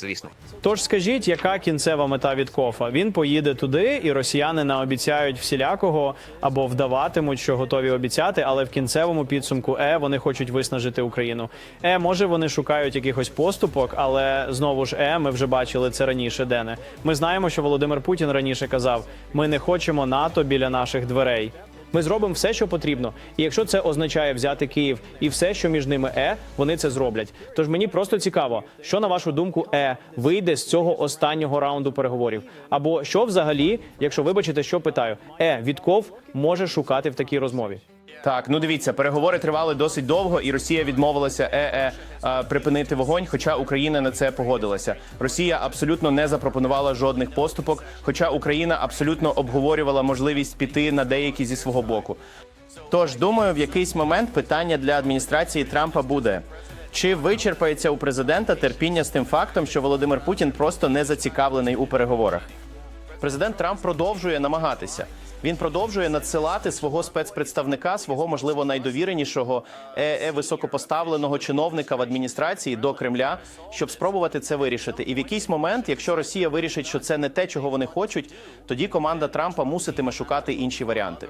Звісно, Тож скажіть, яка кінцева мета Віткофа? Він поїде туди, і росіяни наобіцяють всілякого або вдаватимуть, що готові обіцяти, але в кінцевому підсумку е вони хочуть виснажити Україну. Е, може вони шукають якихось поступок, але знову ж е, ми вже бачили це раніше. Дене ми знаємо, що Володимир Путін раніше казав: ми не хочемо НАТО біля наших дверей. Ми зробимо все, що потрібно. І якщо це означає взяти Київ і все, що між ними е, вони це зроблять. Тож мені просто цікаво, що на вашу думку е вийде з цього останнього раунду переговорів. Або що взагалі, якщо вибачите, що питаю, е Вітков може шукати в такій розмові. Так, ну дивіться, переговори тривали досить довго, і Росія відмовилася е-е е, припинити вогонь, хоча Україна на це погодилася. Росія абсолютно не запропонувала жодних поступок, хоча Україна абсолютно обговорювала можливість піти на деякі зі свого боку. Тож думаю, в якийсь момент питання для адміністрації Трампа буде. Чи вичерпається у президента терпіння з тим фактом, що Володимир Путін просто не зацікавлений у переговорах? Президент Трамп продовжує намагатися. Він продовжує надсилати свого спецпредставника, свого можливо найдовіренішого е, е, високопоставленого чиновника в адміністрації до Кремля, щоб спробувати це вирішити. І в якийсь момент, якщо Росія вирішить, що це не те, чого вони хочуть, тоді команда Трампа муситиме шукати інші варіанти.